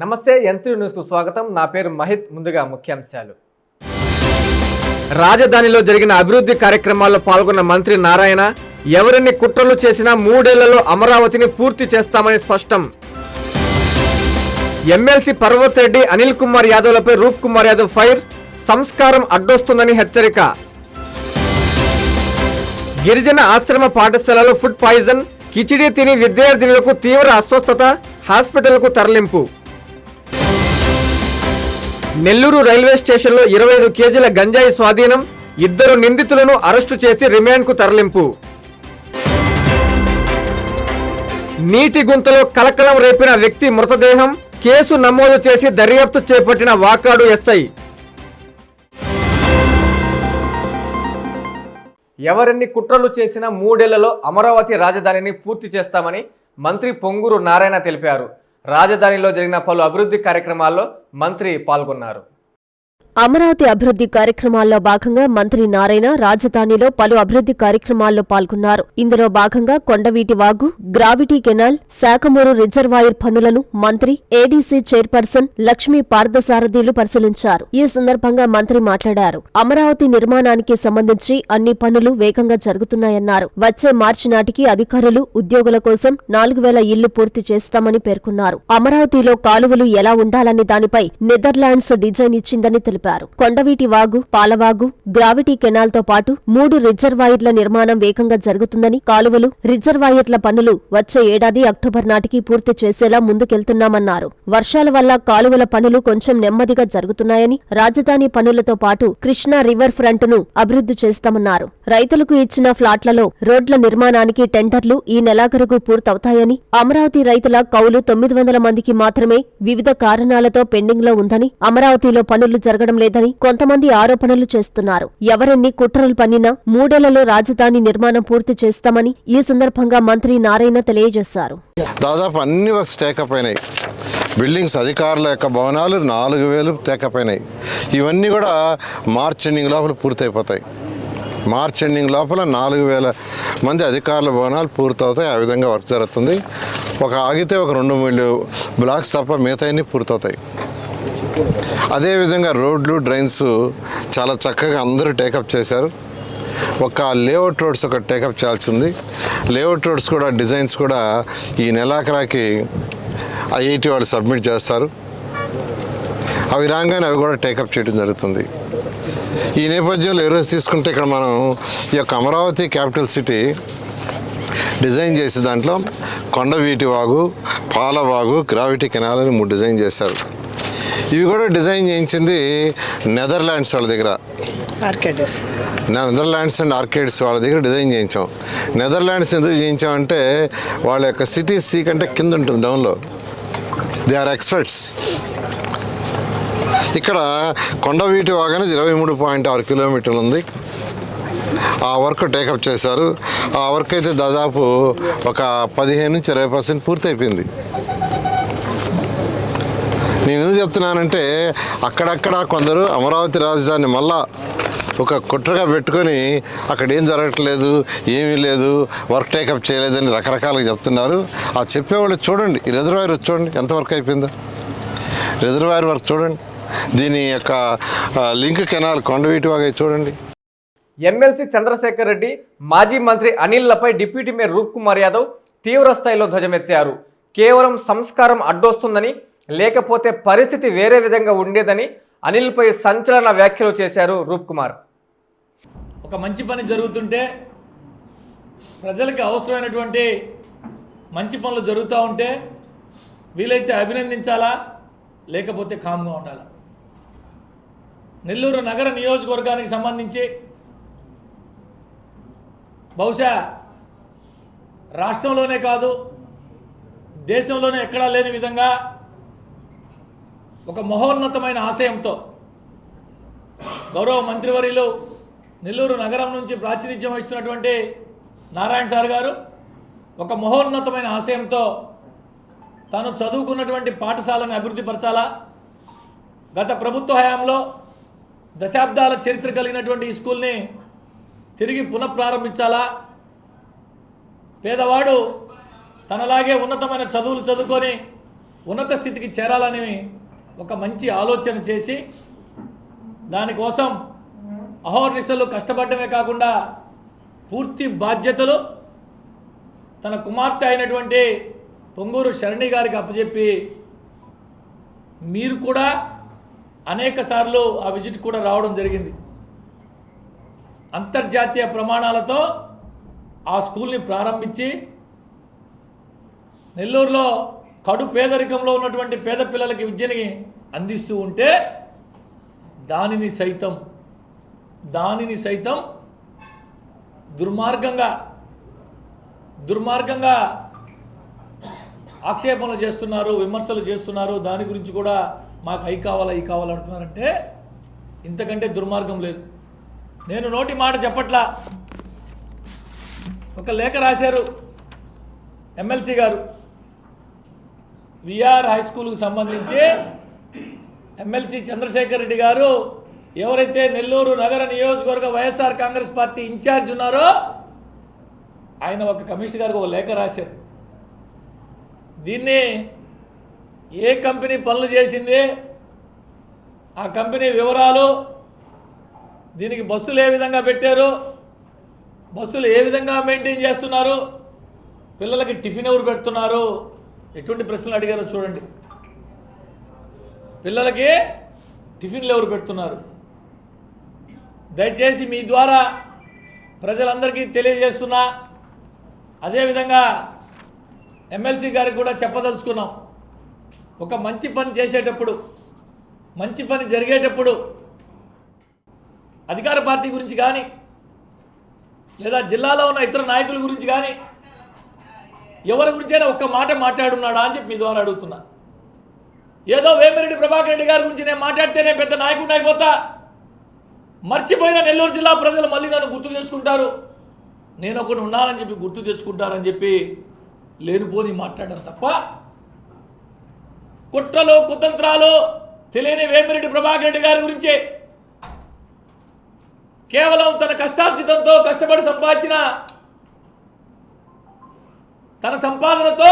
నమస్తే యంత్రి న్యూస్కు స్వాగతం. నా పేరు మహిత్ ముందుగా ముఖ్యాంశాలు. రాజధానిలో జరిగిన అభివృద్ధి కార్యక్రమాల్లో పాల్గొన్న మంత్రి నారాయణ ఎవరిన్ని కుట్రలు చేసినా మూడేళ్ళలో అమరావతిని పూర్తి చేస్తామని స్పష్టం. ఎమ్మెల్సీ పర్వత్ రెడ్డి అనిల్ కుమార్ యాదవ్లపై రూప్ కుమార్ యాదవ్ ఫైర్ సంస్కారం అడ్డొస్తుందని హెచ్చరిక. గిరిజన ఆశ్రమ పాఠశాలలో ఫుడ్ పాయిజన్ కిచిడి తిని విద్యార్థినులకు తీవ్ర అస్వస్థత హాస్పిటల్కు తరలింపు. నెల్లూరు రైల్వే స్టేషన్లో ఇరవై ఐదు కేజీల గంజాయి స్వాధీనం ఇద్దరు నిందితులను అరెస్టు చేసి రిమాండ్కు తరలింపు. నీటి గుంతలో కలకలం రేపిన వ్యక్తి మృతదేహం కేసు నమోదు చేసి దర్యాప్తు చేపట్టిన వాకాడు ఎస్ఐ. ఎవరెన్ని కుట్రలు చేసినా మూడేళ్ళలో అమరావతి రాజధానిని పూర్తి చేస్తామని మంత్రి పొంగూరు నారాయణ తెలిపారు. రాజధానిలో జరిగిన పలు అభివృద్ధి కార్యక్రమాల్లో మంత్రి పాల్గొన్నారు. అమరావతి అభివృద్ధి కార్యక్రమాల్లో భాగంగా మంత్రి నారాయణ రాజధానిలో పలు అభివృద్ధి కార్యక్రమాల్లో పాల్గొన్నారు. ఇందులో భాగంగా Kondaveeti Vagu gravity canal Sakhamuru reservoir పనులను మంత్రి ఏడీసీ చైర్పర్సన్ లక్ష్మీ పార్థసారథిలు పరిశీలించారు. ఈ సందర్భంగా మంత్రి మాట్లాడారు. అమరావతి నిర్మాణానికి సంబంధించి అన్ని పనులు వేగంగా జరుగుతున్నాయన్నారు. వచ్చే మార్చి నాటికి అధికారులు ఉద్యోగుల కోసం నాలుగు వేల ఇళ్ళు పూర్తి చేస్తామని పేర్కొన్నారు. అమరావతిలో కాలువలు ఎలా ఉండాలనే దానిపై నెదర్లాండ్స్ డిజైన్ ఇచ్చిందని తెలిపారు. కొండవీటి వాగు పాలవాగు గ్రావిటీ కెనాల్తో పాటు మూడు రిజర్వాయర్ల నిర్మాణం వేగంగా జరుగుతుందని కాలువలు రిజర్వాయర్ల పనులు వచ్చే ఏడాది అక్టోబర్ నాటికి పూర్తి చేసేలా ముందుకెళ్తున్నామన్నారు. వర్షాల వల్ల కాలువల పనులు కొంచెం నెమ్మదిగా జరుగుతున్నాయని రాజధాని పనులతో పాటు కృష్ణా రివర్ ఫ్రంట్ను అభివృద్ధి చేస్తామన్నారు. రైతులకు ఇచ్చిన ఫ్లాట్లలో రోడ్ల నిర్మాణానికి టెండర్లు ఈ నెలాఖరుకు పూర్తవుతాయని అమరావతి రైతుల కౌలు తొమ్మిది వందల మందికి మాత్రమే వివిధ కారణాలతో పెండింగ్లో ఉందని అమరావతిలో పనులు జరగడం లేదని కొంతమంది ఆరోపణలు చేస్తున్నారు. ఎవరెన్ని కుట్రలు పన్నినా మూడేళ్ళలో రాజధాని నిర్మాణం పూర్తి చేస్తామని ఈ సందర్భంగా మంత్రి నారాయణ తెలియజేశారు. దాదాపు అన్ని వర్క్స్ టేకప్ అయినాయి. బిల్డింగ్స్ అధికారుల యొక్క భవనాలు నాలుగు వేలు టేకప్ అయినాయి. ఇవన్నీ కూడా మార్చ్ ఎండింగ్ లోపల పూర్తయిపోతాయి. మార్చ్ ఎండింగ్ లోపల నాలుగు వేల మంది అధికారుల భవనాలు పూర్తవుతాయి. ఆ విధంగా వర్క్ జరుగుతుంది. ఒక ఆగితే ఒక రెండు మూడు బ్లాక్స్ తప్ప మిగతాయన్నీ పూర్తవుతాయి. అదేవిధంగా రోడ్లు డ్రైన్స్ చాలా చక్కగా అందరూ టేకప్ చేశారు. ఒక లేఅవుట్ రోడ్స్ ఒక టేకప్ చేయాల్సింది. లేఅవుట్ రోడ్స్ కూడా డిజైన్స్ కూడా ఈ నెలాఖరాకి ఐఐటి వాళ్ళు సబ్మిట్ చేస్తారు. అవి రాగానే అవి కూడా టేకప్ చేయడం జరుగుతుంది. ఈ నేపథ్యంలో ఈరోజు తీసుకుంటే ఇక్కడ మనం ఈ యొక్క అమరావతి క్యాపిటల్ సిటీ డిజైన్ చేసే దాంట్లో కొండవీటి వాగు పాలవాగు గ్రావిటీ కెనాల్ అని మూడు డిజైన్ చేశారు. ఇవి కూడా డిజైన్ చేయించింది నెదర్లాండ్స్ వాళ్ళ దగ్గర. ఆర్కేడస్ నెదర్లాండ్స్ అండ్ ఆర్కేడ్స్ వాళ్ళ దగ్గర డిజైన్ చేయించాం. నెదర్లాండ్స్ ఎందుకు చేయించామంటే వాళ్ళ యొక్క సిటీ సీ కంటే కింద ఉంటుంది డౌన్లో దే ఆర్ ఎక్స్పర్ట్స్ ఇక్కడ కొండవీటి వాగన ఇరవై మూడు పాయింట్ ఆరు కిలోమీటర్లు ఉంది. ఆ వర్క్ టేకప్ చేశారు. ఆ వర్క్ అయితే దాదాపు ఒక పదిహేను నుంచి ఇరవై పర్సెంట్ పూర్తయిపోయింది. నేను ఎందుకు చెప్తున్నానంటే అక్కడక్కడ కొందరు అమరావతి రాజధాని మళ్ళా ఒక కుట్రగా పెట్టుకొని అక్కడ ఏం జరగట్లేదు ఏమీ లేదు వర్క్ టేకప్ చేయలేదని రకరకాలుగా చెప్తున్నారు. ఆ చెప్పేవాళ్ళు చూడండి ఈ రిజర్వాయర్ చూడండి ఎంత వర్క్ అయిపోయిందో. రిజర్వాయర్ వర్క్ చూడండి దీని యొక్క లింక్ కెనాల్ కొండవీటి వాగా చూడండి. ఎమ్మెల్సీ చంద్రశేఖర్ రెడ్డి మాజీ మంత్రి అనిల్లపై డిప్యూటీ మేయర్ రూప్ కుమార్ యాదవ్ తీవ్ర స్థాయిలో ధ్వజమెత్తారు. కేవలం సంస్కారం అడ్డొస్తుందని లేకపోతే పరిస్థితి వేరే విధంగా ఉండేదని అనిల్పై సంచలన వ్యాఖ్యలు చేశారు రూప్ కుమార్. ఒక మంచి పని జరుగుతుంటే ప్రజలకి అవసరమైనటువంటి మంచి పనులు జరుగుతూ ఉంటే వీలైతే అభినందించాలా? లేకపోతే కామ్గా ఉండాలా? నెల్లూరు నగర నియోజకవర్గానికి సంబంధించి బహుశా రాష్ట్రంలోనే కాదు దేశంలోనే ఎక్కడా లేని విధంగా ఒక మహోన్నతమైన ఆశయంతో గౌరవ మంత్రివర్యులు నెల్లూరు నగరం నుంచి ప్రాతినిధ్యం వహిస్తున్నటువంటి నారాయణ సార్ గారు ఒక మహోన్నతమైన ఆశయంతో తాను చదువుకున్నటువంటి పాఠశాలను అభివృద్ధి పరచాలా? గత ప్రభుత్వ హయాంలో దశాబ్దాల చరిత్ర కలిగినటువంటి ఈ స్కూల్ని తిరిగి పునఃప్రారంభించాలా? పేదవాడు తనలాగే ఉన్నతమైన చదువులు చదువుకొని ఉన్నత స్థితికి చేరాలని ఒక మంచి ఆలోచన చేసి దానికోసం అహోర్నిశలు కష్టపడమే కాకుండా పూర్తి బాధ్యతలు తన కుమార్తె అయినటువంటి పొంగూరు శరణి గారికి అప్పచెప్పి మీరు కూడా అనేక సార్లు ఆ విజిట్ కూడా రావడం జరిగింది. అంతర్జాతీయ ప్రమాణాలతో ఆ స్కూల్ని ప్రారంభించి నెల్లూరులో కడు పేదరికంలో ఉన్నటువంటి పేద పిల్లలకి విద్యని అందిస్తూ ఉంటే దానిని సైతం దానిని సైతం దుర్మార్గంగా దుర్మార్గంగా ఆక్షేపణలు చేస్తున్నారు విమర్శలు చేస్తున్నారు. దాని గురించి కూడా మాకు అయి కావాలా ఈ కావాలంటున్నారంటే ఇంతకంటే దుర్మార్గం లేదు. నేను నోటి మాట చెప్పట్లా? ఒక లేఖ రాశారు ఎమ్మెల్సీ గారు. విఆర్ హై స్కూల్కి సంబంధించి ఎమ్మెల్సీ చంద్రశేఖర్ రెడ్డి గారు ఎవరైతే నెల్లూరు నగర నియోజకవర్గ వైఎస్ఆర్ కాంగ్రెస్ పార్టీ ఇన్ఛార్జ్ ఉన్నారో ఆయన ఒక కమిషనర్ గారికి ఒక లేఖ రాశారు. దీన్ని ఏ కంపెనీ పనులు చేసింది ఆ కంపెనీ వివరాలు దీనికి బస్సులు ఏ విధంగా పెట్టారు బస్సులు ఏ విధంగా మెయింటైన్ చేస్తున్నారు పిల్లలకి టిఫిన్ ఎవరు పెడుతున్నారు ఎటువంటి ప్రశ్నలు అడిగారో చూడండి. పిల్లలకి టిఫిన్లు ఎవరు పెడుతున్నారు? దయచేసి మీ ద్వారా ప్రజలందరికీ తెలియజేస్తున్నా. అదేవిధంగా ఎమ్మెల్సీ గారికి కూడా చెప్పదలుచుకున్నాం. ఒక మంచి పని చేసేటప్పుడు మంచి పని జరిగేటప్పుడు అధికార పార్టీ గురించి కానీ లేదా జిల్లాలో ఉన్న ఇతర నాయకుల గురించి కానీ ఎవరి గురించైనా ఒక్క మాట మాట్లాడున్నాడా అని చెప్పి మీ ద్వారా అడుగుతున్నా. ఏదో వేమిరెడ్డి ప్రభాకర్ రెడ్డి గారి గురించి నేను మాట్లాడితేనే పెద్ద నాయకుడిని అయిపోతా. మర్చిపోయిన నెల్లూరు జిల్లా ప్రజలు మళ్ళీ నన్ను గుర్తు చేసుకుంటారు. నేను ఒకటి ఉన్నానని చెప్పి గుర్తు తెచ్చుకుంటారని చెప్పి లేనిపోని మాట్లాడడం తప్ప కుట్రలు కుతంత్రాలు తెలియని వేమిరెడ్డి ప్రభాకర్ రెడ్డి గారి గురించే. కేవలం తన కష్టార్జితంతో కష్టపడి సంపాదించిన తన సంపాదనతో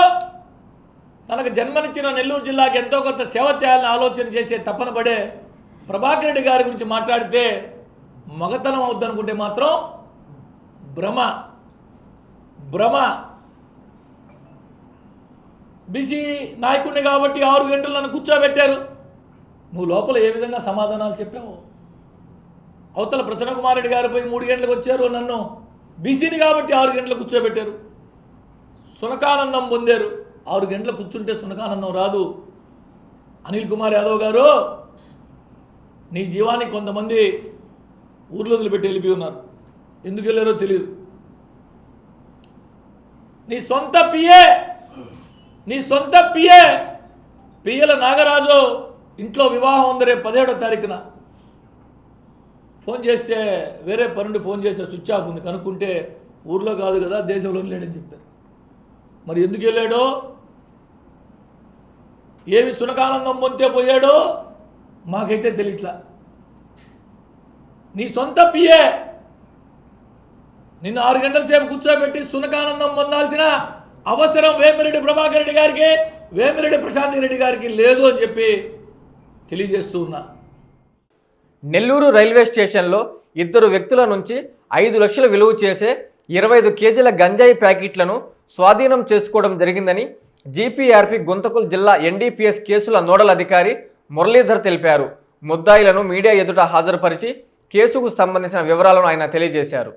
తనకు జన్మనిచ్చిన నెల్లూరు జిల్లాకి ఎంతో కొంత సేవ చేయాలని ఆలోచన చేసే తపన పడే ప్రభాకర్ రెడ్డి గారి గురించి మాట్లాడితే మగతనం అవుద్దనుకుంటే మాత్రం భ్రమ. భ్రమ. బీసీ నాయకుడిని కాబట్టి ఆరు గంటలు నన్ను కూర్చోబెట్టారు. నువ్వు లోపల ఏ విధంగా సమాధానాలు చెప్పావు? అవతల ప్రసన్న కుమార్ రెడ్డి గారు పోయి మూడు గంటలకు వచ్చారు నన్ను. బీసీని కాబట్టి ఆరు గంటలకు కూర్చోబెట్టారు. సునకానందం పొందారు. ఆరు గంటల కూర్చుంటే సునకానందం రాదు. అనిల్ కుమార్ యాదవ్ గారు నీ జీవాన్ని కొంతమంది ఊర్లో వదిలిపెట్టి వెళ్ళిపోయి ఉన్నారు. ఎందుకు వెళ్ళారో తెలియదు నీ సొంత పిఏ నీ సొంత పిఏ పియ్యల నాగరాజు ఇంట్లో వివాహం ఉంది రేపు పదిహేడో తారీఖున. ఫోన్ చేస్తే వేరే పనుండి ఫోన్ చేస్తే స్విచ్ ఆఫ్ ఉంది. కనుక్కుంటే ఊర్లో కాదు కదా దేశంలో లేడని చెప్పారు. మరి ఎందుకు వెళ్ళాడో? ఏమి సునకానందం పొందితే పోయాడో? మాకైతే తెలియట్లా. నీ సొంత పిఏ. నిన్ను ఆరు గంటల సేపు కూర్చోబెట్టి సునకానందం పొందాల్సిన అవసరం వేమిరెడ్డి ప్రభాకర్ రెడ్డి గారికి వేమిరెడ్డి ప్రశాంత్ రెడ్డి గారికి లేదు అని చెప్పి తెలియజేస్తూ ఉన్నా. నెల్లూరు రైల్వే స్టేషన్లో ఇద్దరు వ్యక్తుల నుంచి ఐదు లక్షల విలువ చేసే ఇరవై ఐదు కేజీల గంజాయి ప్యాకెట్లను స్వాధీనం చేసుకోవడం జరిగిందని జీపీఆర్పి గుంతకల్ జిల్లా ఎన్డీపీఎస్ కేసుల నోడల్ అధికారి మురళీధర్ తెలిపారు. ముద్దాయిలను మీడియా ఎదుట హాజరుపరిచి కేసుకు సంబంధించిన వివరాలను ఆయన తెలియజేశారు.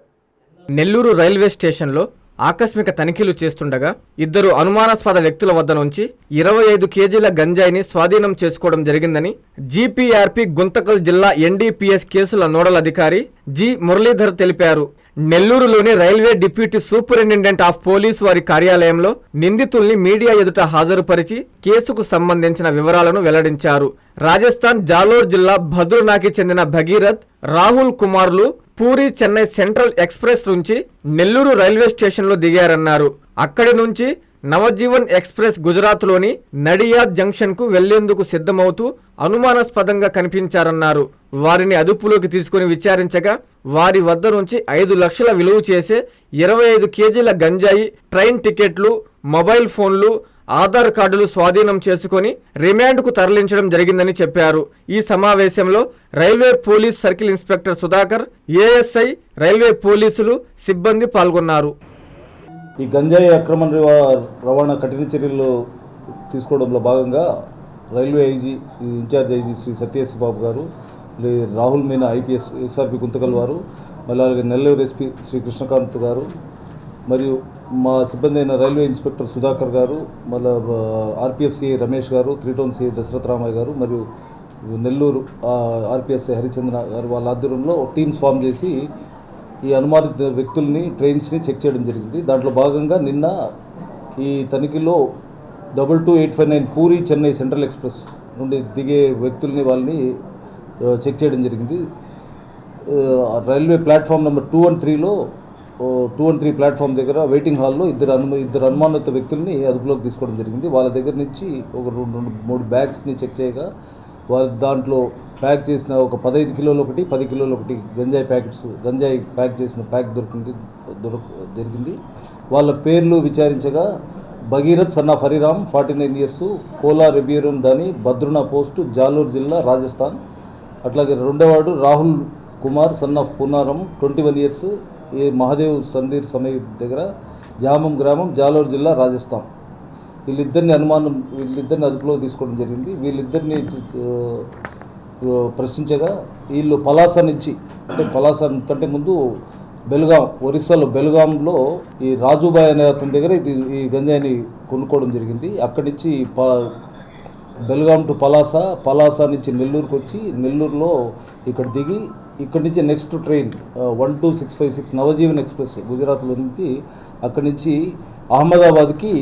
నెల్లూరు రైల్వే స్టేషన్లో ఆకస్మిక తనిఖీలు చేస్తుండగా ఇద్దరు అనుమానాస్పద వ్యక్తుల వద్ద నుంచి ఇరవై ఐదు కేజీల గంజాయిని స్వాధీనం చేసుకోవడం జరిగిందని జీపీఆర్పి గుంతకల్ జిల్లా ఎన్డీపీఎస్ కేసుల నోడల్ అధికారి జి మురళీధర్ తెలిపారు. నెల్లూరులోని railway deputy superintendent of police వారి కార్యాలయంలో నిందితుల్ని మీడియా ఎదుట హాజరుపరిచి కేసుకు సంబంధించిన వివరాలను వెల్లడించారు. రాజస్థాన్ జాలోర్ జిల్లా భద్రునాకి చెందిన భగీరథ్ రాహుల్ కుమార్లు పూరి చెన్నై సెంట్రల్ ఎక్స్ప్రెస్ నుంచి నెల్లూరు రైల్వే స్టేషన్లో దిగారన్నారు. అక్కడి నుంచి నవజీవన్ ఎక్స్ప్రెస్ గుజరాత్లోని నడియాద్ జంక్షన్కు వెళ్ళేందుకు సిద్ధమవుతూ అనుమానాస్పదంగా కనిపించారన్నారు. వారిని అదుపులోకి తీసుకుని విచారించగా వారి వద్ద నుంచి ఐదు లక్షల విలువ చేసే ఇరవై ఐదు కేజీల గంజాయి ట్రైన్ టికెట్లు మొబైల్ ఫోన్లు ఆధార్ కార్డులు స్వాధీనం చేసుకొని రిమాండ్కు తరలించడం జరిగిందని చెప్పారు. ఈ సమావేశంలో railway police circle inspector Sudhakar ASI railway పోలీసులు సిబ్బంది పాల్గొన్నారు. ఈ గంజాయి అక్రమ రవాణా కఠిన చర్యలు తీసుకోవడంలో భాగంగా railway IG incharge IG Shri Satyesh Babu garu Rahul Meena IPS SRP Guntakal వారు మళ్ళీ అలాగే నెల్లూరు ఎస్పీ శ్రీ కృష్ణకాంత్ గారు మరియు మా సిబ్బంది అయిన రైల్వే ఇన్స్పెక్టర్ సుధాకర్ గారు మళ్ళీ RPF CI Ramesh garu three town CI Dasaratha Ramaiah garu మరియు నెల్లూరు ఆర్పిఎస్ఐ హరిచంద్ర గారు వాళ్ళ ఆధ్వర్యంలో టీమ్స్ ఫామ్ చేసి ఈ అనుమానిత వ్యక్తుల్ని ట్రైన్స్ని చెక్ చేయడం జరిగింది. దాంట్లో భాగంగా నిన్న ఈ తనిఖీలో double two eight five nine Puri Chennai central express నుండి దిగే వ్యక్తుల్ని వాళ్ళని చెక్ చేయడం జరిగింది. Railway platform number two and త్రీలో టూ అండ్ త్రీ ప్లాట్ఫామ్ దగ్గర వెయిటింగ్ హాల్లో ఇద్దరు అను ఇద్దరు అనుమానిత వ్యక్తుల్ని అదుపులోకి తీసుకోవడం జరిగింది. వాళ్ళ దగ్గర నుంచి ఒక రెండు రెండు మూడు బ్యాగ్స్ని చెక్ చేయగా వాళ్ళు దాంట్లో ప్యాక్ చేసిన ఒక పదహైదు కిలోలు ఒకటి పది కిలోలు ఒకటి గంజాయి ప్యాకెట్స్ గంజాయి ప్యాక్ చేసిన ప్యాక్ దొరికింది దొరక దొరికింది. వాళ్ళ పేర్లు విచారించగా Bhagirath son of Hariram forty nine years Kola రెబియరం దాని భద్రునా పోస్టు జాలూరు జిల్లా రాజస్థాన్. అట్లాగే రెండోవాడు Rahul Kumar son of Punaram twenty one years ఈ మహాదేవ్ సందీర్ సమయ దగ్గర జామం గ్రామం జాలూరు జిల్లా రాజస్థాన్. వీళ్ళిద్దరిని అనుమానం వీళ్ళిద్దరిని అదుపులో తీసుకోవడం జరిగింది. వీళ్ళిద్దరిని ప్రశ్నించగా వీళ్ళు పలాస నుంచి అంటే పలాస కంటే ముందు బెల్గాం ఒరిస్సాలో బెల్గాంలో ఈ రాజుబాయ్ అనే అతని దగ్గర ఇది ఈ గంజాయిని కొనుక్కోవడం జరిగింది. అక్కడి నుంచి ప బెల్గాం టు పలాస పలాస నుంచి నెల్లూరుకు వచ్చి నెల్లూరులో ఇక్కడ దిగి ఇక్కడి నుంచి next train one two six five six Navjeevan express గుజరాత్లో నుంచి అక్కడి నుంచి అహ్మదాబాద్కి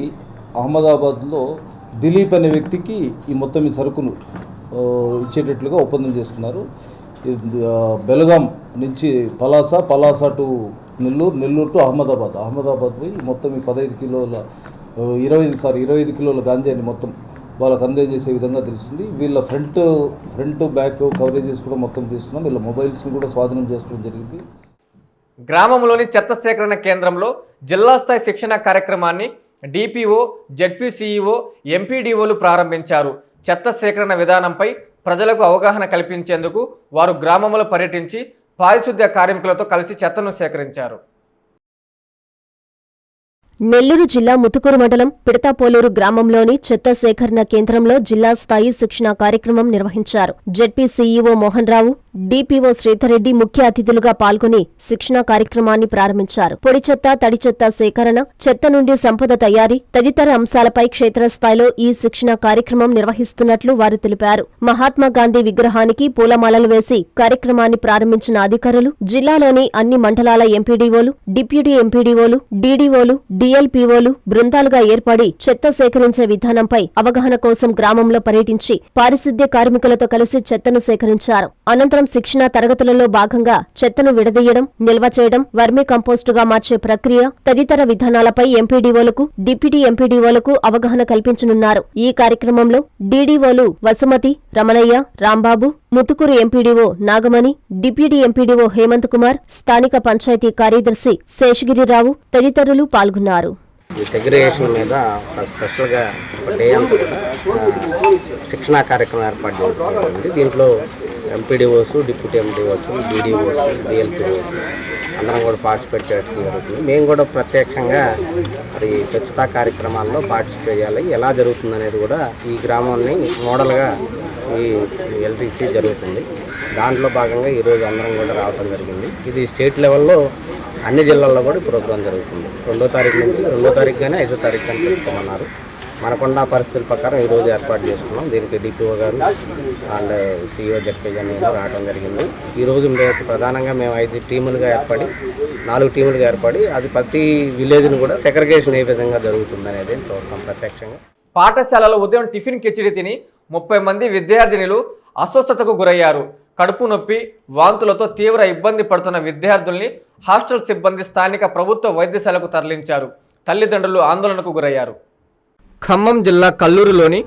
అహ్మదాబాద్లో దిలీప్ అనే వ్యక్తికి ఈ మొత్తం ఈ సరుకును ఇచ్చేటట్లుగా ఒప్పందం చేసుకున్నారు. బెలగాం నుంచి పలాస పలాస టు నెల్లూరు నెల్లూరు టు అహ్మదాబాద్. అహ్మదాబాద్ పోయి మొత్తం ఈ పదహైదు కిలోల ఇరవై ఐదు సారీ ఇరవై ఐదు కిలోల గాంజాని మొత్తం వాళ్ళకు అందజేసే విధంగా తెలుస్తుంది. వీళ్ళ ఫ్రంట్ ఫ్రంట్ బ్యాక్ కవరేజెస్ కూడా మొత్తం తీసుకున్నాం. వీళ్ళ మొబైల్స్ని కూడా స్వాధీనం చేసుకోవడం జరిగింది. గ్రామంలోని చెత్త సేకరణ కేంద్రంలో జిల్లా స్థాయి శిక్షణ కార్యక్రమాన్ని డిపిఓ జెడ్పీసీఈఓ ఎంపీడీఓలు ప్రారంభించారు. చెత్త సేకరణ విధానంపై ప్రజలకు అవగాహన కల్పించేందుకు వారు గ్రామంలో పర్యటించి పారిశుద్ధ్య కార్మికులతో కలిసి చెత్తను సేకరించారు. నెల్లూరు జిల్లా ముతుకూరు మండలం పిడతాపోలూరు గ్రామంలోని చెత్త సేకరణ కేంద్రంలో జిల్లా స్థాయి శిక్షణా కార్యక్రమం నిర్వహించారు. ZP CEO Mohan Rao DPO Sridhar Reddy ముఖ్య అతిథులుగా పాల్గొని శిక్షణా కార్యక్రమాన్ని ప్రారంభించారు. పొడి చెత్త తడి చెత్త సేకరణ చెత్త నుండి సంపద తయారీ తదితర అంశాలపై క్షేత్రస్థాయిలో ఈ శిక్షణా కార్యక్రమం నిర్వహిస్తున్నట్లు వారు తెలిపారు. మహాత్మా గాంధీ విగ్రహానికి పూలమాలలు వేసి కార్యక్రమాన్ని ప్రారంభించిన అధికారులు జిల్లాలోని అన్ని మండలాల ఎంపీడీఓలు డిప్యూటీ ఎంపీడీఓలు డీడీఓలు డిఎల్పీఓలు బృందాలుగా ఏర్పడి చెత్త సేకరించే విధానంపై అవగాహన కోసం గ్రామంలో పర్యటించి పారిశుద్ధ్య కార్మికులతో కలిసి చెత్తను సేకరించారు. అనంతరం శిక్షణా తరగతులలో భాగంగా చెత్తను విడదీయడం నిల్వ చేయడం వర్మీ కంపోస్టుగా మార్చే ప్రక్రియ తదితర విధానాలపై ఎంపీడీఓలకు డిప్యూటీ ఎంపీడీఓలకు అవగాహన కల్పించనున్నారు. ఈ కార్యక్రమంలో డీడీఓలు Vasumathi Ramanaiah Rambabu Muthukur MPDO Nagamani deputy MPDO Hemanth Kumar స్థానిక పంచాయతీ కార్యదర్శి శేషగిరిరావు తదితరులు పాల్గొన్నారు. ఈ సెగ్రిగేషన్ మీద స్పెషల్గా డే అంతా కూడా శిక్షణా కార్యక్రమం ఏర్పాటు చేయడం దీంట్లో MPDOs deputy MPDOs DDOs DLPOs అందరం కూడా పార్టిసిపేట్ చేయడం జరుగుతుంది. మేము కూడా ప్రత్యక్షంగా మరి స్వచ్ఛతా కార్యక్రమాల్లో పార్టిసిపేట్ చేయాలి. ఎలా జరుగుతుంది అనేది కూడా ఈ గ్రామాన్ని మోడల్గా ఈ ఎల్టీసీ జరుగుతుంది. దాంట్లో భాగంగా ఈరోజు అందరం కూడా రావడం జరిగింది. ఇది స్టేట్ లెవెల్లో అన్ని జిల్లాల్లో కూడా ప్రోగ్రాం జరుగుతుంది. రెండో తారీఖు నుంచి రెండో తారీఖు కానీ ఐదో తారీఖు కానీ పెట్టుకోమన్నారు మనకున్న పరిస్థితుల ప్రకారం ఈరోజు ఏర్పాటు చేసుకున్నాం. దీనికి డిపిఓ గారు అండ్ సిఇఓ జడ్పీ గారు రావడం జరిగింది. ఈరోజు ప్రధానంగా మేము ఐదు టీములుగా ఏర్పడి నాలుగు టీములుగా ఏర్పడి అది ప్రతి విలేజ్ను కూడా సెగ్రిగేషన్ ఏ విధంగా జరుగుతుంది అనేది చూస్తాం ప్రత్యక్షంగా. పాఠశాలలో ఉదయం టిఫిన్ కిచిడి తిని ముప్పై మంది విద్యార్థినులు అస్వస్థతకు గురయ్యారు. కడుపు నొప్పి వాంతులతో తీవ్ర ఇబ్బంది పడుతున్న విద్యార్థుల్ని హాస్టల్ సిబ్బంది స్థానిక ప్రభుత్వ వైద్యశాలకు తరలించారు. తల్లిదండ్రులు ఆందోళనకు గురయ్యారు. ఖమ్మం జిల్లా కల్లూరులోని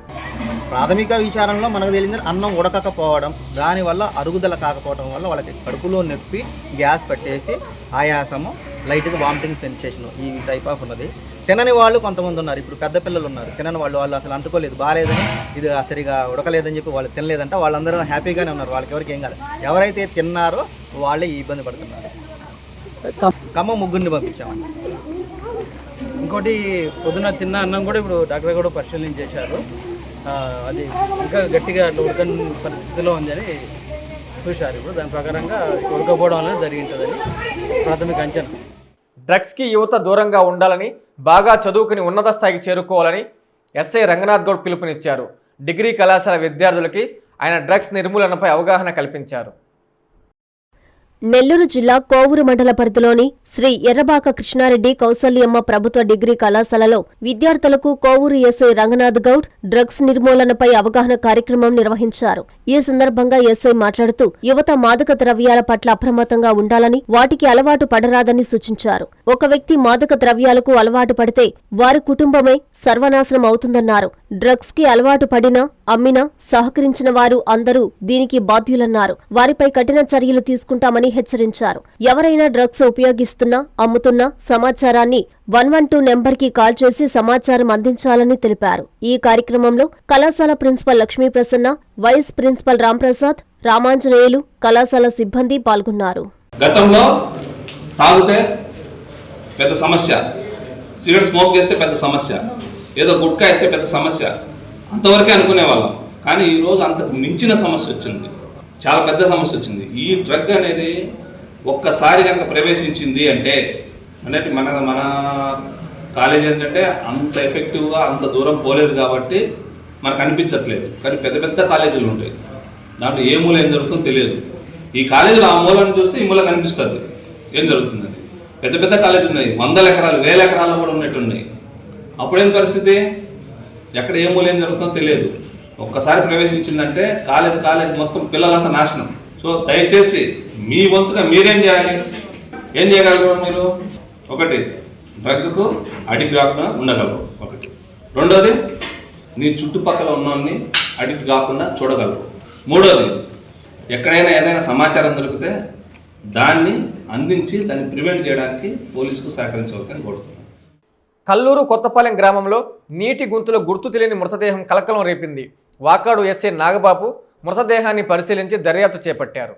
ప్రాథమిక విచారణలో మనకు తెలిసింది అన్నం ఉడకకపోవడం దానివల్ల అరుగుదల కాకపోవడం వల్ల వాళ్ళకి కడుపులో నొప్పి గ్యాస్ పట్టేసి ఆయాసము లైట్గా వామిటింగ్ సెన్సేషన్ ఈ టైప్ ఆఫ్ ఉన్నది. తినని వాళ్ళు కొంతమంది ఉన్నారు ఇప్పుడు పెద్ద పిల్లలు ఉన్నారు. తినని వాళ్ళు వాళ్ళు అసలు అంటుకోలేదు బాగాలేదని ఇది సరిగా ఉడకలేదని చెప్పి వాళ్ళు తినలేదంట. వాళ్ళందరూ హ్యాపీగానే ఉన్నారు వాళ్ళకి ఎవరికి ఏం కాలేదు ఎవరైతే తిన్నారో వాళ్ళే ఇబ్బంది పడుతున్నారు. ఖమ్మం ముగ్గురిని పంపించామండి. ఇంకోటి పొద్దున తిన్న అన్నం కూడా ఇప్పుడు డాక్టర్ కూడా పరిశీలన చేశారు అది ఇంకా గట్టిగా అట్లా ఉడకని పరిస్థితిలో ఉందని చూశారు ఇప్పుడు. దాని ప్రకారంగా ఉడకపోవడం అనేది జరిగింటుందని ప్రాథమిక అంచనా. డ్రగ్స్కి యువత దూరంగా ఉండాలని బాగా చదువుకుని ఉన్నత స్థాయికి చేరుకోవాలని ఎస్ఐ రంగనాథ్ గౌడ్ పిలుపునిచ్చారు. డిగ్రీ కళాశాల విద్యార్థులకి ఆయన డ్రగ్స్ నిర్మూలనపై అవగాహన కల్పించారు. నెల్లూరు జిల్లా కోవూరు మండల పరిధిలోని శ్రీ ఎర్రబాక కృష్ణారెడ్డి కౌసల్యమ్మ ప్రభుత్వ డిగ్రీ కళాశాలలో విద్యార్థులకు కోవూరు ఎస్ఐ రంగనాథ్ గౌడ్ డ్రగ్స్ నిర్మూలనపై అవగాహన కార్యక్రమం నిర్వహించారు. ఈ సందర్భంగా ఎస్ఐ మాట్లాడుతూ యువత మాదక ద్రవ్యాల పట్ల అప్రమత్తంగా ఉండాలని వాటికి అలవాటు పడరాదని సూచించారు. ఒక వ్యక్తి మాదక ద్రవ్యాలకు అలవాటు పడితే వారి కుటుంబమే సర్వనాశనం అవుతుందన్నారు. డ్రగ్స్కి అలవాటు పడినా అమ్మినా సహకరించిన వారు అందరూ దీనికి బాధ్యులన్నారు. వారిపై కఠిన చర్యలు తీసుకుంటామని హెచ్చరించారు. ఎవరైనా డ్రగ్స్ ఉపయోగిస్తున్నా అమ్ముతున్నా సమాచారాన్ని వన్ వన్ టూ నెంబర్కి కాల్ చేసి సమాచారం అందించాలని తెలిపారు. ఈ కార్యక్రమంలో కళాశాల principal Lakshmi Prasanna vice principal Ramprasad Ramanjaneyulu కళాశాల సిబ్బంది పాల్గొన్నారు. గతంలో తాగితే పెద్ద సమస్య. సిగరెట్ స్మోక్ చేస్తే పెద్ద సమస్య. ఏదో గుట్కా వేస్తే పెద్ద సమస్య. అంతవరకే అనుకునేవాళ్ళం. కానీ ఈరోజు అంతకు మించిన సమస్య వచ్చింది. చాలా పెద్ద సమస్య వచ్చింది. ఈ డ్రగ్ అనేది ఒక్కసారి కనుక ప్రవేశించింది అంటే అంటే మన మన కాలేజ్ ఏంటంటే అంత ఎఫెక్టివ్గా అంత దూరం పోలేదు కాబట్టి మనకు అనిపించట్లేదు. కానీ పెద్ద పెద్ద కాలేజీలు ఉంటాయి. దాంట్లో ఏ మూల ఏం జరుగుతుందో తెలియదు. ఈ కాలేజీలో ఆ మూలను చూస్తే ఈ మూల కనిపిస్తుంది. ఏం జరుగుతుందని పెద్ద పెద్ద కాలేజీలు ఉన్నాయి. వందల ఎకరాలు వేల ఎకరాలు కూడా ఉన్నట్టున్నాయి. అప్పుడేం పరిస్థితి? ఎక్కడ ఏ మూల ఏం జరుగుతుందో తెలియదు. ఒక్కసారి ప్రవేశించిందంటే కాలేజ్ కాలేజ్ మొత్తం పిల్లలంతా నాశనం. సో దయచేసి మీ వంతుగా మీరేం చేయాలి? ఏం చేయగలరు మీరు? ఒకటి డ్రగ్కు అడిక్ట్ కాకుండా ఉండగలరు. ఒకటి. రెండోది నీ చుట్టుపక్కల ఉన్నవాన్ని అడిక్ట్ కాకుండా చూడగలరు. మూడోది ఎక్కడైనా ఏదైనా సమాచారం దొరికితే దాన్ని అందించి దాన్ని ప్రివెంట్ చేయడానికి పోలీసుకు సహకరించవచ్చని కోరుతున్నాను. కల్లూరు కొత్తపాలెం గ్రామంలో నీటి గుంతలో గుర్తు తెలియని మృతదేహం కలకలం రేపింది. వాకాడు ఎస్సీ నాగబాబు మృతదేహాన్ని పరిశీలించి దర్యాప్తు చేపట్టారు.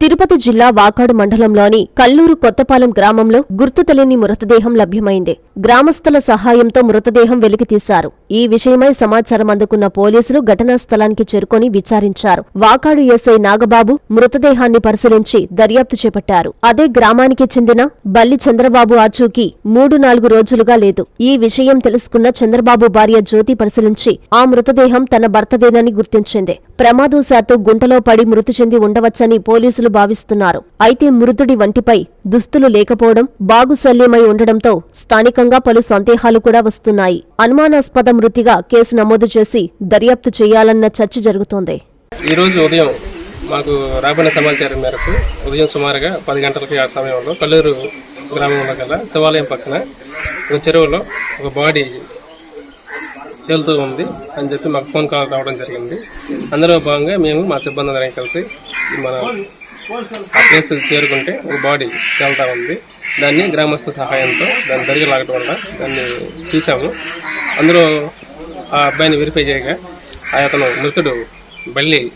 తిరుపతి జిల్లా వాకాడు మండలంలోని కల్లూరు కొత్తపాలెం గ్రామంలో గుర్తు తెలియని మృతదేహం లభ్యమైంది. గ్రామస్తుల సహాయంతో మృతదేహం వెలికితీశారు. ఈ విషయమై సమాచారం అందుకున్న పోలీసులు ఘటనా స్థలానికి చేరుకొని విచారించారు. వాకాడు ఎస్ఐ నాగబాబు మృతదేహాన్ని పరిశీలించి దర్యాప్తు చేపట్టారు. అదే గ్రామానికి చెందిన బల్లి చంద్రబాబు ఆచూకీ మూడు నాలుగు రోజులుగా లేదు. ఈ విషయం తెలుసుకున్న చంద్రబాబు భార్య జ్యోతి పరిశీలించి ఆ మృతదేహం తన భర్తదేనని గుర్తించింది. ప్రమాదవశాత్తు గుంటలో పడి మృతి చెంది ఉండవచ్చని పోలీసులు భావిస్తున్నారు. అయితే మృతుడి వంటిపై దుస్తులు లేకపోవడం బాగుశల్యమై ఉండడంతో స్థానికంగా పలు సందేహాలు కూడా వస్తున్నాయి. అనుమానాస్పద మృతిగా కేసు నమోదు చేసి దర్యాప్తు చేయాలన్న చర్చ జరుగుతోంది. ఈరోజు ఉదయం మాకు రాబడిన సమాచారం మేరకు ఉదయం సుమారుగా పది గంటలకి ఆ సమయంలో కల్లూరు గ్రామంలో గల శివాలయం పక్కన ఒక చెరువులో ఒక బాడీ తేలుతూ ఉంది అని చెప్పి మాకు ఫోన్ కాల్ రావడం జరిగింది. అందులో భాగంగా మేము మా సిబ్బంది అందరం కలిసి మన ఆ ప్లేస్ చేరుకుంటే ఒక బాడీ తేలుతా ఉంది. దాన్ని గ్రామస్తుల సహాయంతో దాన్ని దరిగి లాగటం వల్ల దాన్ని చూసాము. అందులో ఆ అబ్బాయిని వెరిఫై చేయగా ఆ అతను మృతుడు బల్లి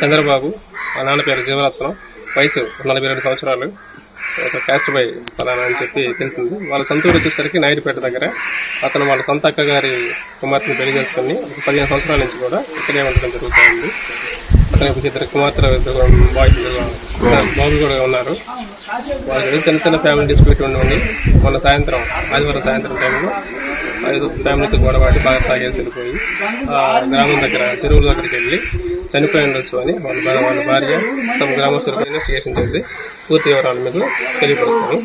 చంద్రబాబు ఆ నాన్న పేరు జీవరత్నం వయసు నలభై రెండు సంవత్సరాలు. ఒక క్యాస్ట్ బై ఫలానా అని చెప్పి తెలిసింది. వాళ్ళ సొంత ఊరు వచ్చేసరికి నాయుడుపేట దగ్గర. అతను వాళ్ళ సొంత అక్క గారి కుమార్తెను పెళ్ళి చేసుకుని ఒక పదిహేను సంవత్సరాల నుంచి కూడా ఇక్కడే ఉండడం జరుగుతుంది. అతని ఇద్దరు కుమార్తె ఇద్దరు బాయ్స్ బాబులు కూడా ఉన్నారు. వాళ్ళకి చిన్న చిన్న ఫ్యామిలీ డిస్ప్యూట్ ఉండి మొన్న సాయంత్రం ఆదివారం సాయంత్రం టైంలో ఐదు ఫ్యామిలీతో గొడవాడి బాగా తాగేసి వెళ్ళిపోయి ఆ గ్రామం దగ్గర చెరువుల దగ్గరికి వెళ్ళి చనిపోయి ఉండొచ్చు అని వాళ్ళ వాళ్ళ భార్య తమ గ్రామస్తులకు ఇన్వెస్టిగేషన్ చేసి పూర్తి వివరాలు మీకు తెలియపరుస్తాను.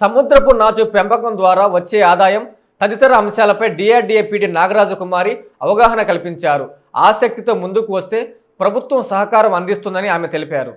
సముద్రపు నాచు పెంపకం ద్వారా వచ్చే ఆదాయం తదితర అంశాలపై డిఆర్డీఏ పీడి నాగరాజు కుమారి అవగాహన కల్పించారు. ఆసక్తితో ముందుకు వస్తే ప్రభుత్వం సహకారం అందిస్తుందని ఆమె తెలిపారు.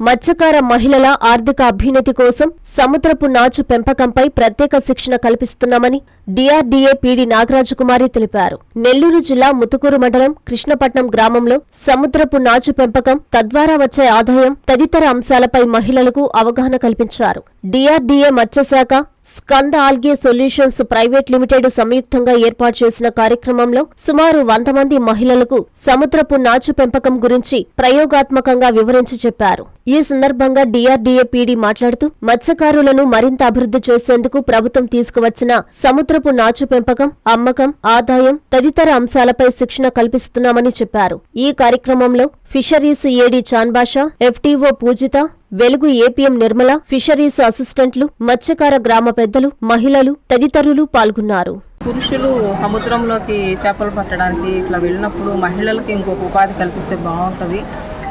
మత్స్యకార మహిళల ఆర్థిక అభ్యున్నతి కోసం సముద్రపు నాచు పెంపకంపై ప్రత్యేక శిక్షణ కల్పిస్తున్నామని డిఆర్డీఏ పీడి నాగరాజకుమారి తెలిపారు. నెల్లూరు జిల్లా ముతుకూరు మండలం కృష్ణపట్నం గ్రామంలో సముద్రపు నాచు పెంపకం తద్వారా వచ్చే ఆదాయం తదితర అంశాలపై మహిళలకు అవగాహన కల్పించారు. డిఆర్డీఏ మత్స్యశాఖ Skanda algae solutions private limited సంయుక్తంగా ఏర్పాటు చేసిన కార్యక్రమంలో సుమారు వంద మంది మహిళలకు సముద్రపు నాచు పెంపకం గురించి ప్రయోగాత్మకంగా వివరించి చెప్పారు. ఈ సందర్భంగా డిఆర్డీఏ పీడీ మాట్లాడుతూ మత్స్యకారులను మరింత అభివృద్ధి చేసేందుకు ప్రభుత్వం తీసుకువచ్చిన సముద్రపు నాచు పెంపకం అమ్మకం ఆదాయం తదితర అంశాలపై శిక్షణ కల్పిస్తున్నామని చెప్పారు. ఈ కార్యక్రమంలో ఫిషరీస్ ఏడీ చాన్బాషా ఎఫ్టీఓ పూజిత వెలుగు ఏపీఎం నిర్మల ఫిషరీస్ అసిస్టెంట్లు మత్స్యకార గ్రామ పెద్దలు మహిళలు తదితరులు పాల్గొన్నారు. పురుషులు సముద్రంలోకి చేపలు పట్టడానికి ఇట్లా వెళ్ళినప్పుడు మహిళలకి ఇంకొక ఉపాధి కల్పిస్తే బాగుంటుంది.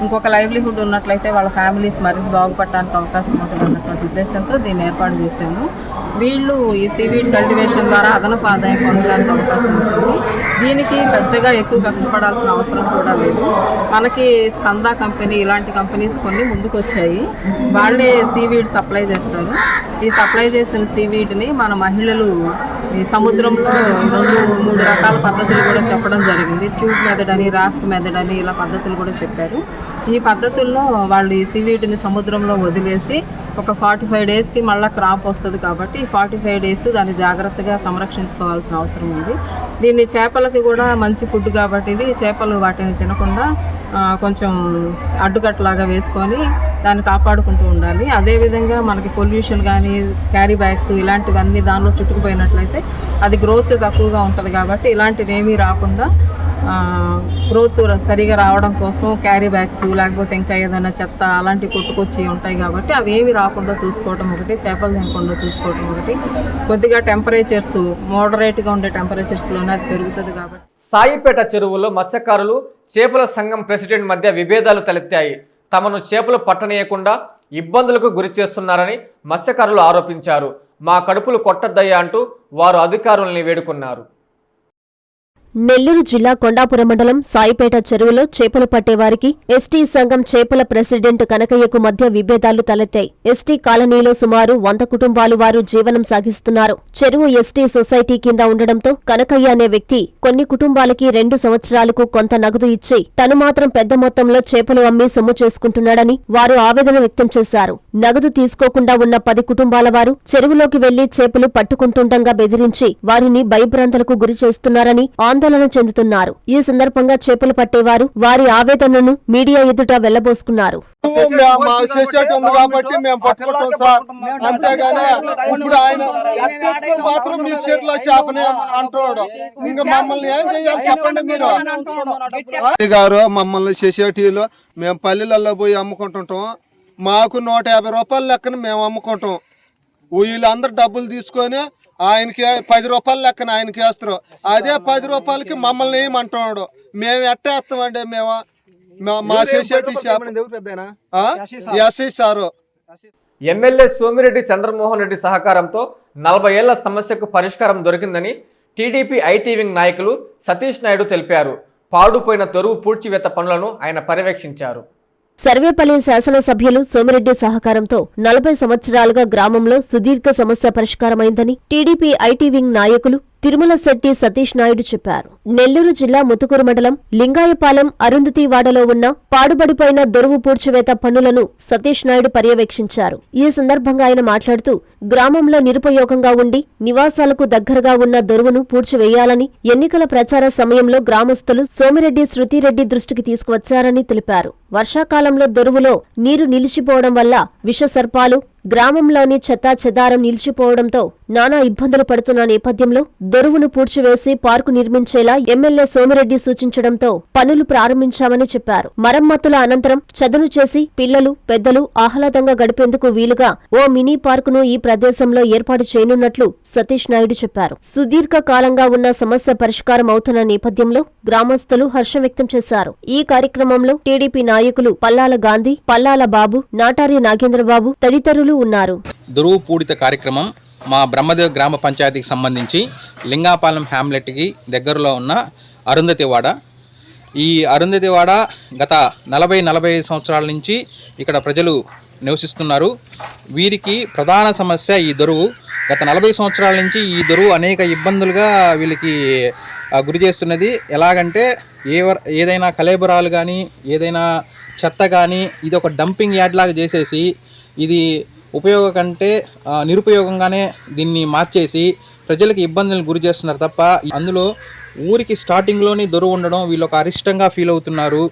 ఇంకొక లైవ్లీహుడ్ ఉన్నట్లయితే వాళ్ళ ఫ్యామిలీస్ మరింత బాగుపడటానికి అవకాశం ఉంటుంది అన్నటువంటి ఉద్దేశంతో దీన్ని ఏర్పాటు చేశాము వీళ్ళు ఈ సీవీడ్ కల్టివేషన్ ద్వారా అదనపు ఆదాయం పొందడానికి అవకాశం ఉంటుంది. దీనికి పెద్దగా ఎక్కువ కష్టపడాల్సిన అవసరం కూడా లేదు. మనకి స్కందా కంపెనీ ఇలాంటి కంపెనీస్ కొన్ని ముందుకు వచ్చాయి వాళ్ళే సీవీడ్ సప్లై చేస్తారు. ఈ సప్లై చేసిన సీవీడ్ని మన మహిళలు ఈ సముద్రంలో రెండు మూడు రకాల పద్ధతులు కూడా చెప్పడం జరిగింది. ట్యూబ్ మెథడ్ అని రాఫ్ట్ మెథడ్ అని ఇలా పద్ధతులు కూడా చెప్పారు. ఈ పద్ధతుల్లో వాళ్ళు ఈ సీవీడ్ని సముద్రంలో వదిలేసి ఒక ఫార్టీ ఫైవ్ డేస్కి మళ్ళీ క్రాప్ వస్తుంది కాబట్టి ఈ ఫార్టీ ఫైవ్ డేస్ దాన్ని జాగ్రత్తగా సంరక్షించుకోవాల్సిన అవసరం ఉంది. దీన్ని చేపలకి కూడా మంచి ఫుడ్ కాబట్టి ఇది చేపలు వాటిని తినకుండా కొంచెం అడ్డుకట్టలాగా వేసుకొని దాన్ని కాపాడుకుంటూ ఉండాలి. అదేవిధంగా మనకి పొల్యూషన్ కానీ క్యారీ బ్యాగ్స్ ఇలాంటివన్నీ దానిలో చుట్టుకుపోయినట్లయితే అది గ్రోత్ తక్కువగా ఉంటుంది కాబట్టి ఇలాంటివి ఏమీ రాకుండా గ్రోత్ సరిగా రావడం కోసం క్యారీ బ్యాగ్స్ లేకపోతే ఇంకా ఏదైనా చెత్త అలాంటివి కొట్టుకొచ్చి ఉంటాయి కాబట్టి అవి ఏమి రాకుండా చూసుకోవడం ఒకటి చేపలు తినకుండా చూసుకోవడం ఒకటి. కొద్దిగా టెంపరేచర్స్ మోడరేట్గా ఉండే టెంపరేచర్స్లోనే అది పెరుగుతుంది కాబట్టి. సాయిపేట చెరువులో మత్స్యకారులు చేపల సంఘం ప్రెసిడెంట్ మధ్య విభేదాలు తలెత్తాయి. తమను చేపలు పట్టనీయకుండా ఇబ్బందులకు గురి చేస్తున్నారని మత్స్యకారులు ఆరోపించారు. మా కడుపులు కొట్టద్దయ్యా అంటూ వారు అధికారుల్ని వేడుకున్నారు. నెల్లూరు జిల్లా కొండాపురం మండలం సాయిపేట చెరువులో చేపలు పట్టేవారికి ఎస్టీ సంఘం చేపల ప్రెసిడెంట్ కనకయ్యకు మధ్య విభేదాలు తలెత్తాయి. ఎస్టీ కాలనీలో సుమారు వంద కుటుంబాలు వారు జీవనం సాగిస్తున్నారు. చెరువు ఎస్టీ సొసైటీ కింద ఉండడంతో కనకయ్య అనే వ్యక్తి కొన్ని కుటుంబాలకి రెండు సంవత్సరాలకు కొంత నగదు ఇచ్చి తను మాత్రం పెద్ద మొత్తంలో చేపలు అమ్మి సొమ్ము చేసుకుంటున్నాడని వారు ఆవేదన వ్యక్తం చేశారు. నగదు తీసుకోకుండా ఉన్న పది కుటుంబాల వారు చెరువులోకి వెళ్ళి చేపలు పట్టుకుంటుండగా బెదిరించి వారిని భయభ్రాంతలకు గురి చేస్తున్నారని ఆందోళన చెందుతున్నారు. ఈ సందర్భంగా చేపలు పట్టేవారు వారి ఆవేదనను మీడియా ఎదుట వెళ్ళబోసుకున్నారు. మా చేసేటి ఉంది కాబట్టి మేము పట్టుకుంటాం సార్. అంతేగాని ఇప్పుడు ఆయన మాత్రం మీరు చేతిలో చేపనే అంటున్నాడు. ఇంకా మమ్మల్ని ఏం చేయాలి చెప్పండి మీరు? గారు మమ్మల్ని మేము పల్లెలలో పోయి అమ్ముకుంటుంటాం. మాకు నూట యాభై రూపాయల లెక్కన మేము అమ్ముకుంటాం. వీళ్ళందరూ డబ్బులు తీసుకొని ఆయనకి పది రూపాయల లెక్కన ఆయనకి వేస్తారు. అదే పది రూపాయలకి మమ్మల్ని ఏమంటున్నాడు మేము ఎట్టేస్తామండి మేము? మా- చేసేటి SI sir. MLA Somireddy Chandramohan Reddy సహకారంతో నలభై ఏళ్ళ సమస్యకు పరిష్కారం దొరికిందని టీడీపీ ఐటీ వింగ్ నాయకులు సతీష్ నాయుడు తెలిపారు. పాడుపోయిన తొరువు పూడ్చివేత పనులను ఆయన పర్యవేక్షించారు. సర్వేపల్లి శాసనసభ్యులు సోమిరెడ్డి సహకారంతో నలభై సంవత్సరాలుగా గ్రామంలో సుదీర్ఘ సమస్య పరిష్కారమైందని టీడీపీ ఐటీ వింగ్ నాయకులు తిరుమల శెట్టి సతీష్ నాయుడు చెప్పారు. నెల్లూరు జిల్లా ముతుకూరు మండలం లింగాయపాలెం అరుంధతివాడలో ఉన్న పాడుబడిపోయిన దొరువు పూడ్చివేత పనులను సతీష్ నాయుడు పర్యవేక్షించారు. ఈ సందర్భంగా ఆయన మాట్లాడుతూ గ్రామంలో నిరుపయోగంగా ఉండి నివాసాలకు దగ్గరగా ఉన్న దొరువును పూడ్చివేయాలని ఎన్నికల ప్రచార సమయంలో గ్రామస్తులు సోమిరెడ్డి శృతిరెడ్డి దృష్టికి తీసుకువచ్చారని తెలిపారు. వర్షాకాలంలో దొరువులో నీరు నిలిచిపోవడం వల్ల విష సర్పాలు గ్రామంలోని చెత్తా చెదారం నిలిచిపోవడంతో నానా ఇబ్బందులు పడుతున్న నేపథ్యంలో దొరువును పూడ్చివేసి పార్కు నిర్మించేలా ఎమ్మెల్యే సోమిరెడ్డి సూచించడంతో పనులు ప్రారంభించామని చెప్పారు. మరమ్మతుల అనంతరం చదును చేసి పిల్లలు పెద్దలు ఆహ్లాదంగా గడిపేందుకు వీలుగా ఓ మినీ పార్కును ఈ ప్రదేశంలో ఏర్పాటు చేయనున్నట్లు సతీష్ నాయుడు చెప్పారు. సుదీర్ఘ కాలంగా ఉన్న సమస్య పరిష్కారం అవుతున్న నేపథ్యంలో గ్రామస్తులు హర్షం వ్యక్తం చేశారు. ఈ కార్యక్రమంలో టీడీపీ నాయకులు పల్లాల గాంధీ పల్లాల బాబు నాటారి నాగేంద్రబాబు తదితరులు ఉన్నారు. దురువు పూడిత కార్యక్రమం మా బ్రహ్మదేవ్ గ్రామ పంచాయతీకి సంబంధించి లింగాపాలెం హ్యామ్లెట్కి దగ్గరలో ఉన్న అరుంధతివాడ. ఈ అరుంధతివాడ గత నలభై నలభై సంవత్సరాల నుంచి ఇక్కడ ప్రజలు నివసిస్తున్నారు. వీరికి ప్రధాన సమస్య ఈ దొరువు. గత నలభై సంవత్సరాల నుంచి ఈ దొరువు అనేక ఇబ్బందులుగా వీళ్ళకి గురి చేస్తున్నది. ఎలాగంటే ఏ ఏదైనా కలేబరాలు కానీ ఏదైనా చెత్త కానీ ఇది ఒక డంపింగ్ యార్డ్ లాగా చేసేసి ఇది ఉపయోగ కంటే నిరుపయోగంగానే దీన్ని మార్చేసి ప్రజలకు ఇబ్బందులను గురి చేస్తున్నారు తప్ప అందులో ఊరికి స్టార్టింగ్లోనే దొరువు ఉండడం వీళ్ళు ఒక అరిష్టంగా ఫీల్ అవుతున్నారు.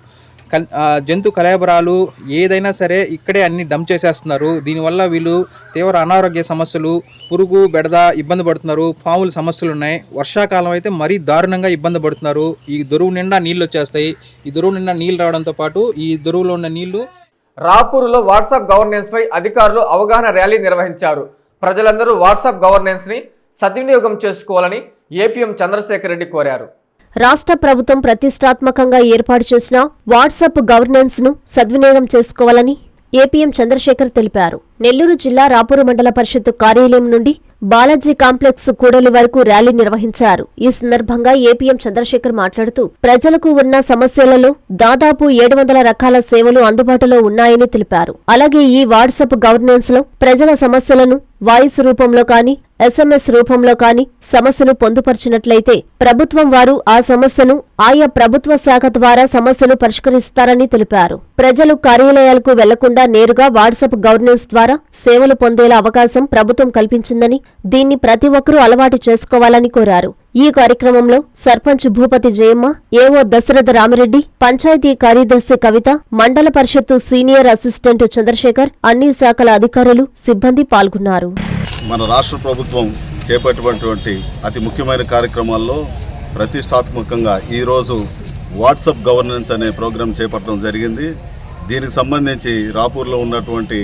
కల్ జంతు కలయబరాలు ఏదైనా సరే ఇక్కడే అన్ని డంప్ చేసేస్తున్నారు. దీనివల్ల వీళ్ళు తీవ్ర అనారోగ్య సమస్యలు పురుగు బెడద ఇబ్బంది పడుతున్నారు. పాముల సమస్యలు ఉన్నాయి. వర్షాకాలం అయితే మరీ దారుణంగా ఇబ్బంది పడుతున్నారు. ఈ దొరువు నిండా నీళ్ళు వచ్చేస్తాయి. ఈ దొరువు నిండా నీళ్ళు రావడంతో పాటు ఈ దొరువులో ఉన్న నీళ్ళు రాపూరులో వాట్సాప్ గవర్నెన్స్పై అధికారులు అవగాహన ర్యాలీ నిర్వహించారు. ప్రజలందరూ వాట్సాప్ గవర్నెన్స్ని సద్వినియోగం చేసుకోవాలని ఏపీఎం చంద్రశేఖర్ రెడ్డి కోరారు. రాష్ట్ర ప్రభుత్వం ప్రతిష్టాత్మకంగా ఏర్పాటు చేసిన వాట్సాప్ గవర్నెన్స్ను సద్వినియోగం చేసుకోవాలని ఏపీఎం చంద్రశేఖర్ తెలిపారు. నెల్లూరు జిల్లా రాపూరు మండల పరిషత్తు కార్యాలయం నుండి బాలాజీ కాంప్లెక్స్ కూడలి వరకు ర్యాలీ నిర్వహించారు. ఈ సందర్భంగా ఏపీఎం చంద్రశేఖర్ మాట్లాడుతూ ప్రజలకు ఉన్న సమస్యలలో దాదాపు ఏడు వందల రకాల సేవలు అందుబాటులో ఉన్నాయని తెలిపారు. అలాగే ఈ వాట్సాప్ గవర్నెన్స్లో ప్రజల సమస్యలను వాయిస్ రూపంలో కానీ ఎస్ఎంఎస్ రూపంలో కానీ సమస్యను పొందుపరిచినట్లయితే ప్రభుత్వం వారు ఆ సమస్యను ఆయా ప్రభుత్వ శాఖ ద్వారా సమస్యను పరిష్కరిస్తారని తెలిపారు. ప్రజలు కార్యాలయాలకు వెళ్ళకుండా నేరుగా వాట్సాప్ గవర్నెన్స్ ద్వారా సేవలు పొందేలా అవకాశం ప్రభుత్వం కల్పించిందని దీన్ని ప్రతి ఒక్కరూ అలవాటు చేసుకోవాలని కోరారు. ఈ కార్యక్రమంలో సర్పంచ్ భూపతి జయమ్మ ఏవో దశరథ రామిరెడ్డి పంచాయతీ కార్యదర్శి కవిత మండల పరిషత్తు సీనియర్ అసిస్టెంట్ చంద్రశేఖర్ అన్ని శాఖల అధికారులు సిబ్బంది పాల్గొన్నారు. మన రాష్ట్ర ప్రభుత్వం చేపట్టినటువంటి అతి ముఖ్యమైన కార్యక్రమాల్లో ప్రతిష్టాత్మకంగా ఈరోజు వాట్సాప్ గవర్నెన్స్ అనే ప్రోగ్రాం చేపట్టడం జరిగింది. దీనికి సంబంధించి రాపూర్లో ఉన్నటువంటి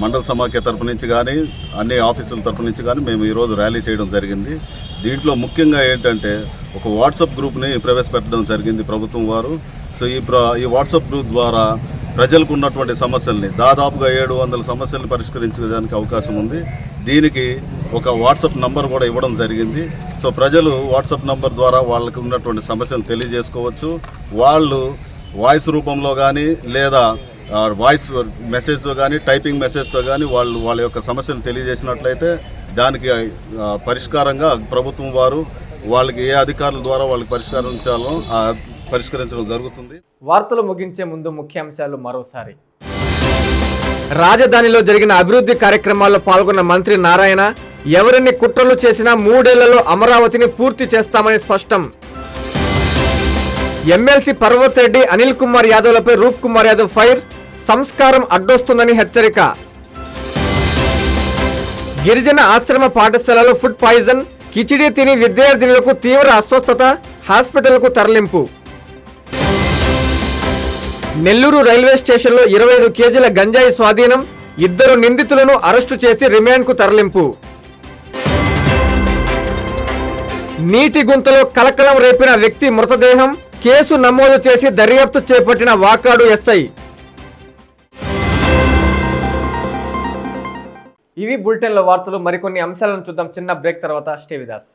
మండల సమాఖ్య తరపు నుంచి కానీ అన్ని ఆఫీసుల తరపు నుంచి కానీ మేము ఈరోజు ర్యాలీ చేయడం జరిగింది. దీంట్లో ముఖ్యంగా ఏంటంటే ఒక వాట్సాప్ గ్రూప్ని ప్రవేశపెట్టడం జరిగింది ప్రభుత్వం వారు. సో ఈ ప్ర ఈ వాట్సాప్ గ్రూప్ ద్వారా ప్రజలకు ఉన్నటువంటి సమస్యల్ని దాదాపుగా ఏడు వందల సమస్యల్ని పరిష్కరించడానికి అవకాశం ఉంది. దీనికి ఒక వాట్సాప్ నంబర్ కూడా ఇవ్వడం జరిగింది. సో ప్రజలు వాట్సాప్ నంబర్ ద్వారా వాళ్ళకి ఉన్నటువంటి సమస్యలు తెలియజేసుకోవచ్చు. వాళ్ళు వాయిస్ రూపంలో కానీ లేదా వాయిస్ మెసేజ్తో కానీ టైపింగ్ మెసేజ్తో కానీ వాళ్ళు వాళ్ళ యొక్క సమస్యలు తెలియజేసినట్లయితే దానికి పరిష్కారంగా ప్రభుత్వం వారు వాళ్ళకి ఏ అధికారుల ద్వారా వాళ్ళకి పరిష్కరించాలో పరిష్కరించడం జరుగుతుంది. వార్తలు ముగించే ముందు ముఖ్యాంశాలు మరోసారి. రాజధానిలో జరిగిన అభివృద్ధి కార్యక్రమాల్లో పాల్గొన్న మంత్రి నారాయణ ఎవరిన్ని కుట్రలు చేసినా మూడేళ్ళలో అమరావతిని పూర్తి చేస్తామని స్పష్టం. ఎమ్మెల్సీ పర్వత్ రెడ్డి అనిల్ కుమార్ యాదవ్లపై రూప్ కుమార్ యాదవ్ ఫైర్ సంస్కారం అడ్డొస్తుందని హెచ్చరిక. గిరిజన ఆశ్రమ పాఠశాలలో ఫుడ్ పాయిజన్ కిచిడి తిని విద్యార్థినులకు తీవ్ర అస్వస్థత హాస్పిటల్కు తరలింపు. నెల్లూరు రైల్వే స్టేషన్లో ఇరవై ఐదు కేజీల గంజాయి స్వాధీనం ఇద్దరు నిందితులను అరెస్టు చేసి రిమాండ్కు తరలింపు. నీటి గుంతలో కలకలం రేపిన వ్యక్తి మృతదేహం కేసు నమోదు చేసి దర్యాప్తు చేపట్టిన వాకాడు ఎస్ఐ. ఇవి బులెటిన్ల వార్తలు. మరికొన్ని అంశాలను చూద్దాం. చిన్న బ్రేక్ తర్వాత. స్టే విదాస్